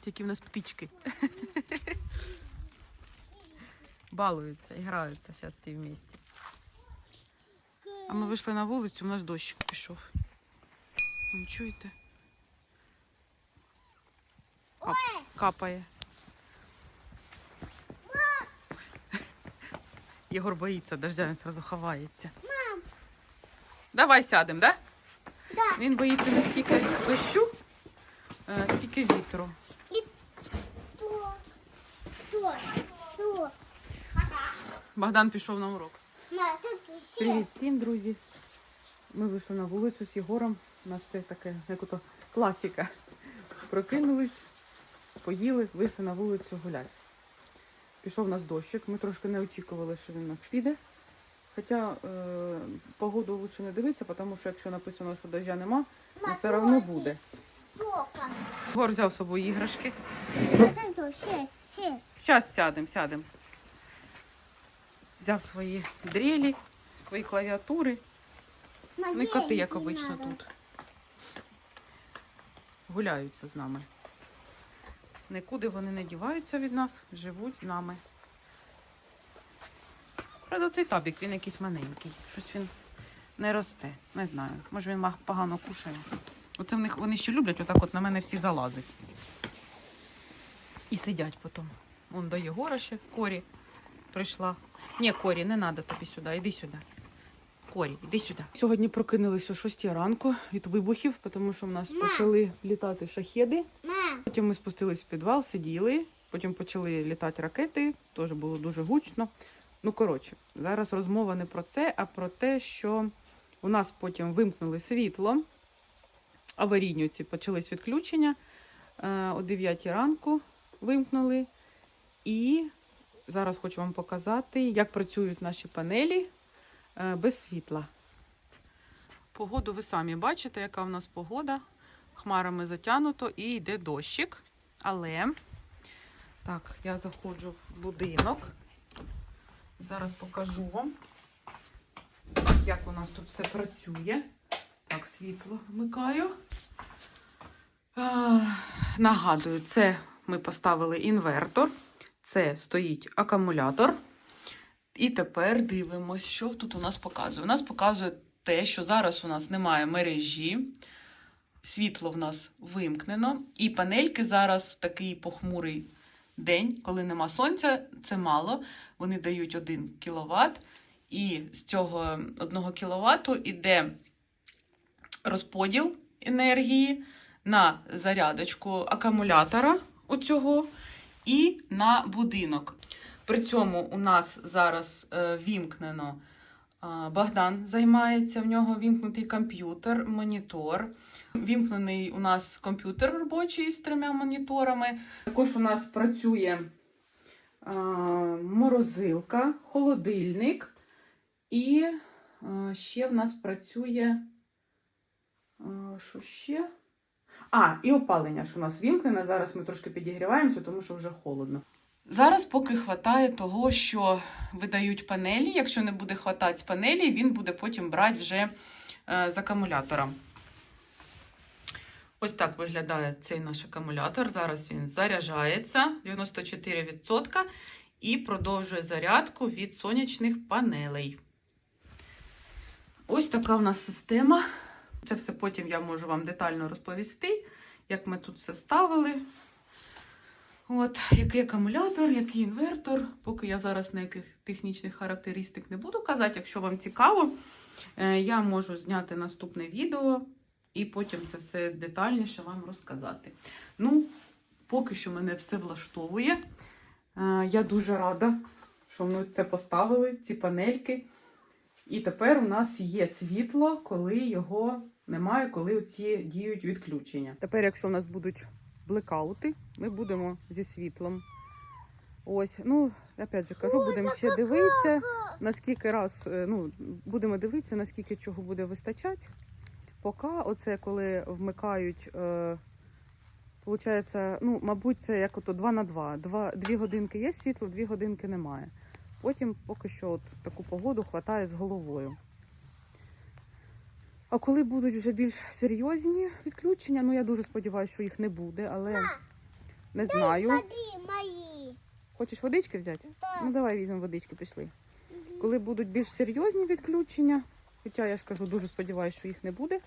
Дивіться, які в нас птички. Балуються, і граються зараз всі вместе. А ми вийшли на вулицю, у нас дощик пішов. Вон, чуєте? Кап... Капає. Єгор боїться, дождя він сразу ховається. Мам, Давай сядемо, да? да. Він боїться не скільки дощу, е, скільки вітру. Богдан пішов на урок. Тут. Привіт всім, друзі. Ми вийшли на вулицю з Єгором. У нас все таке, як ото класіка. Прокинулись, поїли, вийшли на вулицю гуляти. Пішов у нас дощик. Ми трошки не очікували, що він у нас піде. Хоча е, погоду лучше не дивитися, тому що якщо написано, що дождя нема, то все одно буде. Єгор взяв з собою іграшки. Шесть. Зараз сядемо, сядемо. Взяв свої дрелі, свої клавіатури. Ну і коти, як обично, тут. Гуляються з нами. Нікуди вони не діваються від нас, живуть з нами. Правда, цей табік, він якийсь маленький. Щось він не росте. Не знаю. Може він погано кушає. Оце в них вони ще люблять, отак от на мене всі залазять. І сидять потім. Вон до Єгора ще Корі прийшла. Ні, Корі, не треба тобі сюди, іди сюди. Корі, іди сюди. Сьогодні прокинулись о 6 ранку від вибухів, тому що в нас Мам. почали літати шахеди. Мам, Потім ми спустились в підвал, сиділи. Потім почали літати ракети, теж було дуже гучно. Ну, коротше, зараз розмова не про це, а про те, що у нас потім вимкнули світло. Аварійні ці почались відключення. Е, О 9 ранку вимкнули. І зараз хочу вам показати, як працюють наші панелі е, без світла. Погоду ви самі бачите, яка в нас погода. Хмарами затягнуто і йде дощик. Але так, я заходжу в будинок. Зараз покажу вам, як у нас тут все працює. Так, світло вмикаю. А, нагадую, це ми поставили інвертор, це стоїть акумулятор. І тепер дивимося, що тут у нас показує. У нас показує те, що зараз у нас немає мережі. Світло в нас вимкнено, і панельки зараз такий похмурий день, коли нема сонця, це мало. Вони дають 1 кВт, і з цього 1 кВт іде розподіл енергії на зарядочку акумулятора оцього і на будинок. При цьому у нас зараз е, вімкнено Богдан займається, в нього вімкнутий комп'ютер, монітор. Вімкнений у нас комп'ютер робочий з трьома моніторами. Також у нас працює а, морозилка, холодильник, і ще в нас працює. Що ще? А, і опалення, що у нас вімкнене. Зараз ми трошки підігріваємося, тому що вже холодно. Зараз поки хватає того, що видають панелі. Якщо не буде хватати панелі, він буде потім брати вже е, з акумулятора. Ось так виглядає цей наш акумулятор. Зараз він заряджається 94% і продовжує зарядку від сонячних панелей. Ось така в нас система. Це все потім я можу вам детально розповісти, як ми тут все ставили. От, який акумулятор, який інвертор. Поки я зараз ніяких технічних характеристик не буду казати. Якщо вам цікаво, е, я можу зняти наступне відео і потім це все детальніше вам розказати. Ну, поки що мене все влаштовує. Е, Я дуже рада, що ми це поставили, ці панельки. І тепер у нас є світло, коли його немає, коли ці діють відключення. Тепер, якщо у нас будуть блекаути, ми будемо зі світлом. Ось, ну, опять же кажу, будемо ще дивитися, наскільки раз, е, ну, будемо дивитися, наскільки чого буде вистачати. Поки оце, коли вмикають, е, Получається, ну, мабуть, це як ото 2 на 2. Два, дві годинки є світло, дві годинки немає. Потім поки що от таку погоду хватає з головою. А коли будуть вже більш серйозні відключення, ну я дуже сподіваюся, що їх не буде, але Не знаю. Воды мои. Хочеш водички взяти? Да. Ну давай візьмемо водички, пішли. Коли будуть більш серйозні відключення, хоча я ж кажу, дуже сподіваюся, що їх не буде,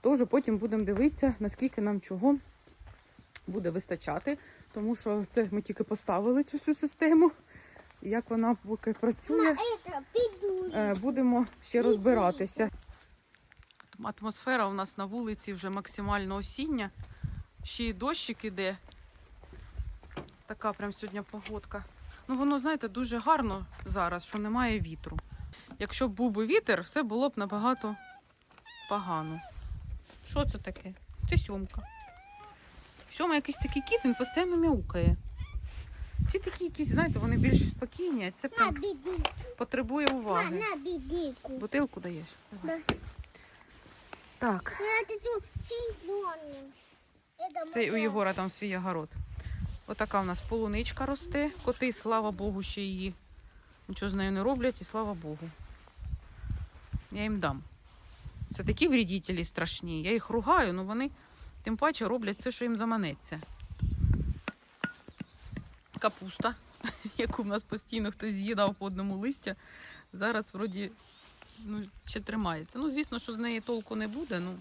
то вже потім будемо дивитися, наскільки нам чого буде вистачати. Тому що це ми тільки поставили цю всю систему. Як вона поки працює, е, будемо ще розбиратися. Атмосфера у нас на вулиці вже максимально осіння. Ще й дощик іде. Така прям сьогодні погодка. Ну, воно, знаєте, дуже гарно зараз, що немає вітру. Якщо б був би вітер, все було б набагато погано. Що це таке? Це сьомка. Сьома якийсь такий кіт, він постійно мяукає. Ці такі якісь, знаєте, вони більш спокійні, а це На прям потребує уваги. на бедику. Бутилку даєш? Давай. Так, синьоный. Это це у. Єгора там свій огород. Отака в нас полуничка росте. Коти, слава Богу, ще її. Нічого з нею не роблять, і слава Богу. Я їм дам. Це такі вредителі страшні. Я їх ругаю, але вони тим паче роблять все, що їм заманеться. Капуста, яку в нас постійно хтось з'їдав по одному листя. Зараз вроді ну, ще тримається. Ну, звісно, що з неї толку не буде. Ну,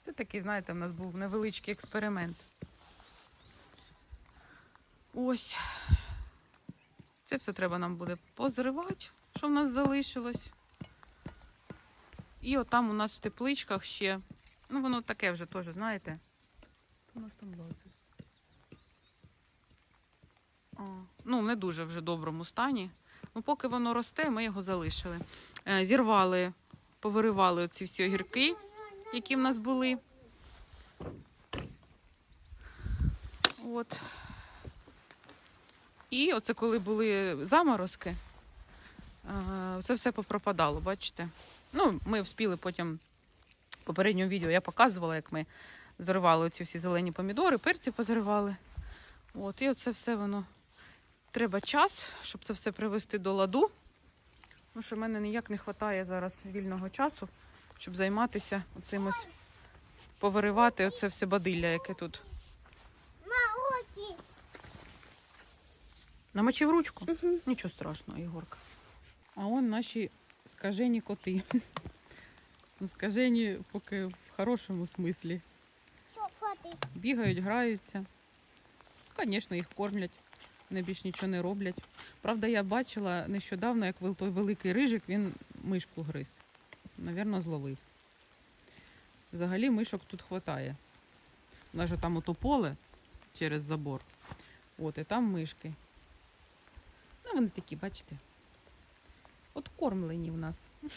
це такий, знаєте, в нас був невеличкий експеримент. Ось. Це все треба нам буде позривати, що в нас залишилось. І отам у нас в тепличках ще. Ну, воно таке вже теж, знаєте. У нас там лазить? Ну, в не дуже вже доброму стані. Ну, поки воно росте, ми його залишили. Е, зірвали, повиривали оці всі огірки, які в нас були. От. І оце коли були заморозки, е, це все попропадало, бачите? Ну, ми вспіли потім в попередньому відео я показувала, як ми зривали оці всі зелені помідори, перці позривали. От, і оце все воно. Треба час, щоб це все привести до ладу. Тому що в мене ніяк не вистачає зараз вільного часу, щоб займатися оцим ось повиривати оце все бадилля, яке тут. Намочив ручку? Нічого страшного, Ігорка. А он наші скажені коти. Ну, скажені поки в хорошому смислі. Бігають, граються. Звісно, їх кормлять, вони більш нічого не роблять. Правда, я бачила нещодавно, як той великий рижик, він мишку гриз. Навірно, зловив. Взагалі мишок тут хватає. У нас же там ото поле через забор. От, і там мишки. Ну, вони такі, бачите. От кормлені в нас.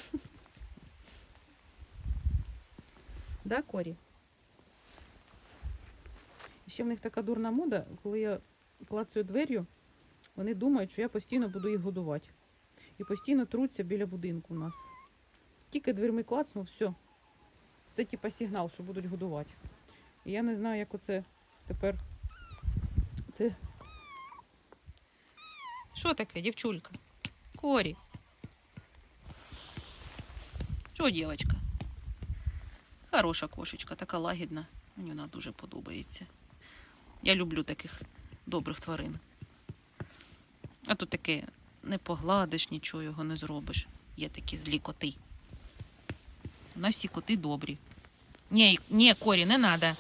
Да, Корі? Ще в них така дурна мода, коли я клацаю двер'ю, вони думають, що я постійно буду їх годувати. І постійно труться біля будинку у нас. Тільки дверми клацнув, все. Це типа сигнал, що будуть годувати. І я не знаю, як оце тепер. Це. Що таке, дівчулька? Корі. Що, дівчинка? Хороша кошечка, така лагідна. Мені вона дуже подобається. Я люблю таких добрих тварин. А тут таке не погладиш, нічого його не зробиш. Є такі злі коти. У нас всі коти добрі. Ні, ні, корі, не треба.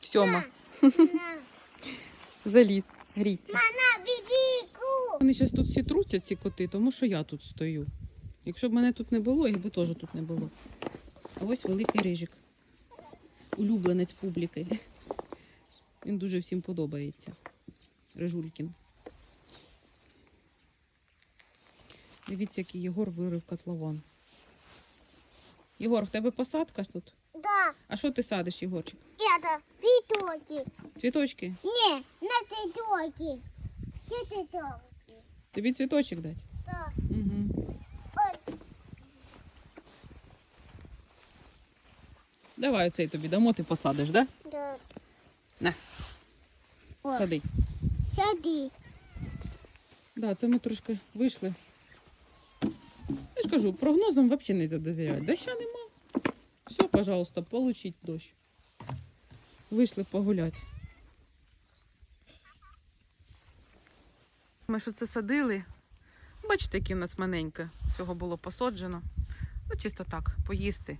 Сьома. Заліз, гріться. На бедику. Вони зараз тут всі труться, ці коти, тому що я тут стою. Якщо б мене тут не було, їх би теж тут не було. А ось великий рижик. Улюбленець публіки. Він дуже всім подобається. Рижулькін. Дивіться, який Єгор вирив котлован. Єгор, в тебе посадка тут? Да, А що ти садиш, Єгорчик? это цветочки. Цвіточки? Не, на цветочки. Где цветочки? Тобі цвіточок дати? Да. Угу. Ой, Давай оцей тобі дамо, ти посадиш, да? да. На. Ой, Сади. Сади. Да, це ми трошки вийшли. Я ж кажу, прогнозам взагалі не задовіряють. Доща нема. Все, пожалуйста, получіть дощ. Вийшли погуляти. Ми що це садили. Бачите, які в нас маленьке. Всього було посаджено. Ну, чисто так, поїсти.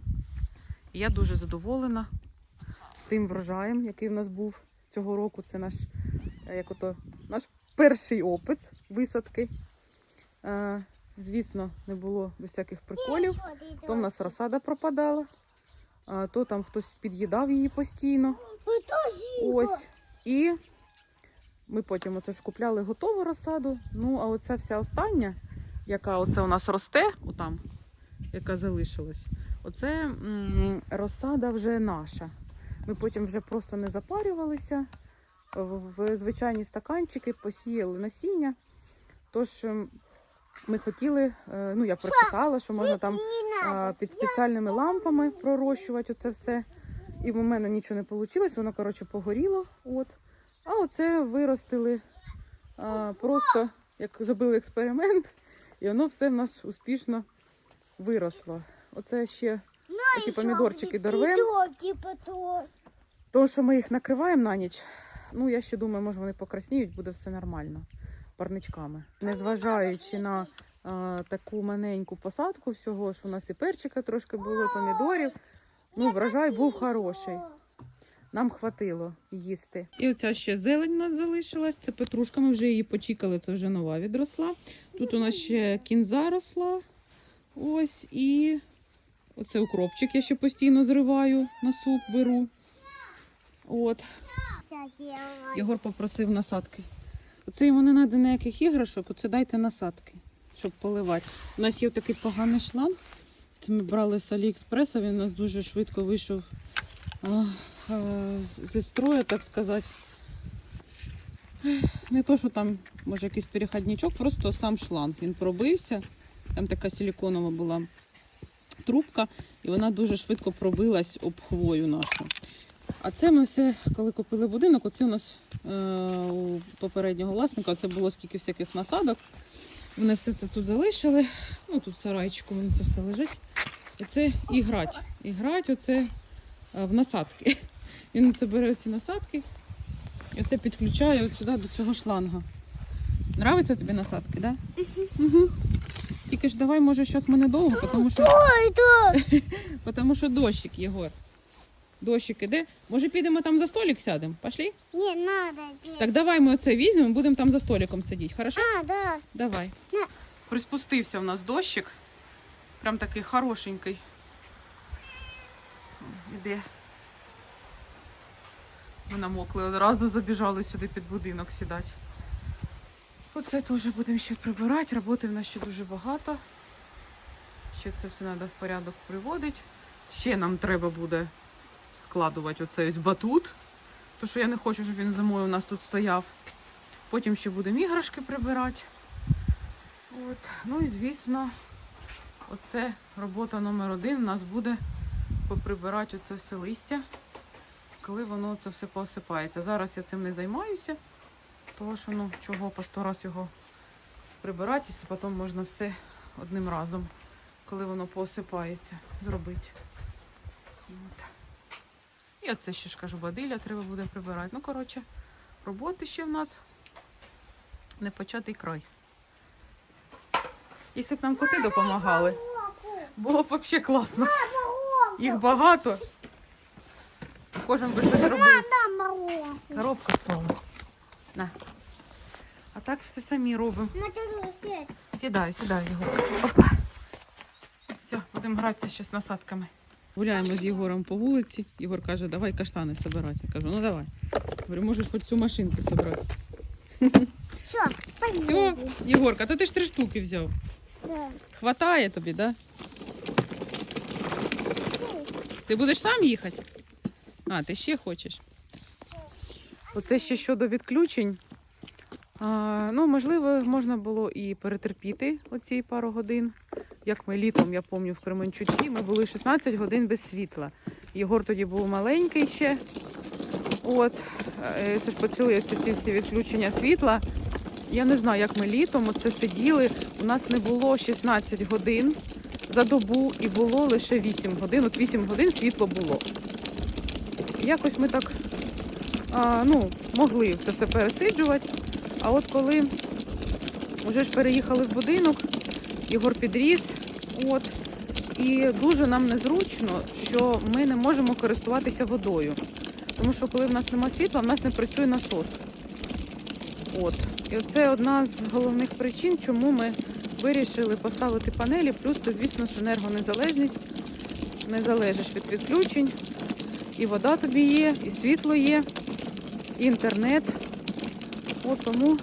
І я дуже задоволена тим врожаєм, який в нас був цього року. Це наш, е, як ото, наш перший опит висадки. Е, звісно, не було без всяких приколів. То в нас розсада пропадала, то там хтось під'їдав її постійно. Ось. І ми потім оце ж купляли готову розсаду. Ну, а оця вся остання, яка оце у нас росте, отам, яка залишилась, оце м, розсада вже наша. Ми потім вже просто не запарювалися. В, звичайні стаканчики посіяли насіння. Тож ем, ми хотіли, е, ну я прочитала, що можна там під спеціальними лампами пророщувати оце все. І в мене нічого не вийшло, воно, коротше, погоріло. От. А оце виростили а, просто, як зробили експеримент, і воно все в нас успішно виросло. Оце ще ці помідорчики дорвем. То, що ми їх накриваємо на ніч, ну я ще думаю, може вони покрасніють, буде все нормально парничками. Незважаючи на а, таку маленьку посадку всього, що у нас і перчика трошки було, помідорів. Ну, врожай був хороший. Нам хватило їсти. І оця ще зелень у нас залишилась. Це петрушка. Ми вже її почікали, це вже нова відросла. Тут у нас ще кінза росла. Ось і оце укропчик я ще постійно зриваю на суп беру. От. Єгор попросив насадки. Оце йому не треба ніяких іграшок, оце дайте насадки, щоб поливати. У нас є такий поганий шланг. Це ми брали з Аліекспреса, він у нас дуже швидко вийшов а, а, зі строю, так сказати. Не то, що там, може, якийсь переходничок, просто сам шланг. Він пробився. Там така силіконова була трубка, і вона дуже швидко пробилась об хвою нашу. А це ми все, коли купили будинок, оце у нас е, у попереднього власника, це було скільки всяких насадок. Вони все це тут залишили. Ну тут в сарайчику воно це все лежить. І це і грать. І грать оце е, в насадки. Він це бере ці насадки і оце підключає от сюди до цього шланга. Нравиться тобі насадки, так? Да? Угу. Тільки ж давай, може, зараз ми недовго, тому що, тому що дощик, Єгор. Дощик іде. Може, підемо там за столик сядемо? Пошли? Не надо. Так давай ми оце візьмемо, будемо там за столиком сидіти. Хорошо? А, да. Давай. На. Приспустився в нас дощик. Прям такий хорошенький. Іде. Ми намокли, одразу забіжали сюди під будинок сідати. Оце теж будемо ще прибирати. Роботи в нас ще дуже багато. Ще це все треба в порядок приводити. Ще нам треба буде складувати оцей батут. То що я не хочу, щоб він зимою у нас тут стояв. Потім ще будемо іграшки прибирати. От. Ну і звісно, оце робота номер один. У нас буде поприбирати оце все листя, коли воно це все посипається. Зараз я цим не займаюся, тому що ну, чого по сто раз його прибирати, якщо потім можна все одним разом, коли воно посипається, зробити. От. І оце ще ж кажу, бадиля треба буде прибирати. Ну, коротше, роботи ще в нас не початий край. Якщо б нам коти допомагали, було б взагалі класно. Їх багато. Кожен би щось робив. Коробка впала. На. А так все самі робимо. Сідаю, сідаю, Єгор. Опа. Все, будемо гратися ще з насадками. Гуляємо з Єгором по вулиці. Єгор каже, давай каштани збирати. Я кажу, ну давай. Говорю, можеш хоч цю машинку зібрати. Все, Все. Єгорка, то ти ж три штуки взяв. Да. Хватає тобі, да? Ти будеш сам їхати? А, ти ще хочеш? Оце ще щодо відключень. А, ну, можливо, можна було і перетерпіти оці пару годин. Як ми літом, я пам'ятаю, в Кременчуці, ми були 16 годин без світла. Єгор тоді був маленький ще. От, е, це ж почали ці всі відключення світла. Я не знаю, як ми літом оце сиділи. У нас не було 16 годин за добу і було лише 8 годин. От 8 годин світло було. Якось ми так а, ну, могли це все пересиджувати. А от коли вже ж переїхали в будинок, Ігор підріс, от, і дуже нам незручно, що ми не можемо користуватися водою. Тому що коли в нас нема світла, в нас не працює насос. От. І це одна з головних причин, чому ми вирішили поставити панелі. Плюс це, звісно ж, енергонезалежність. Не залежиш від відключень. І вода тобі є, і світло є, і інтернет. От тому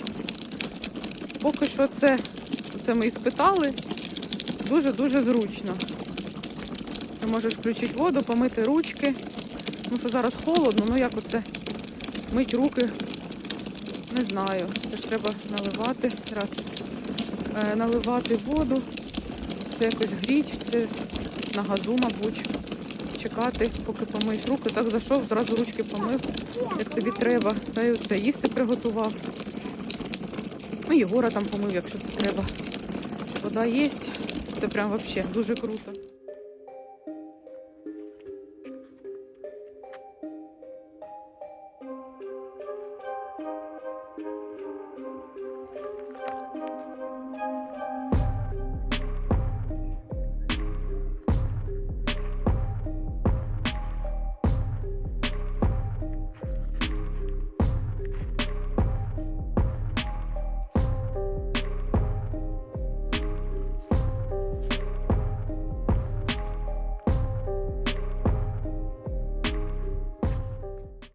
поки що це, це ми і спитали. Дуже-дуже зручно. Ти можеш включити воду, помити ручки. Тому що зараз холодно, ну як оце мить руки, не знаю. Це ж треба наливати. Раз. Е, наливати воду. Це якось гріть, це на газу, мабуть. Чекати, поки помиєш руки. Так зайшов, зразу ручки помив, як тобі треба. Та й оце їсти приготував. Ну, Єгора там помив, якщо треба. Вода є. Прям вообще дуже круто.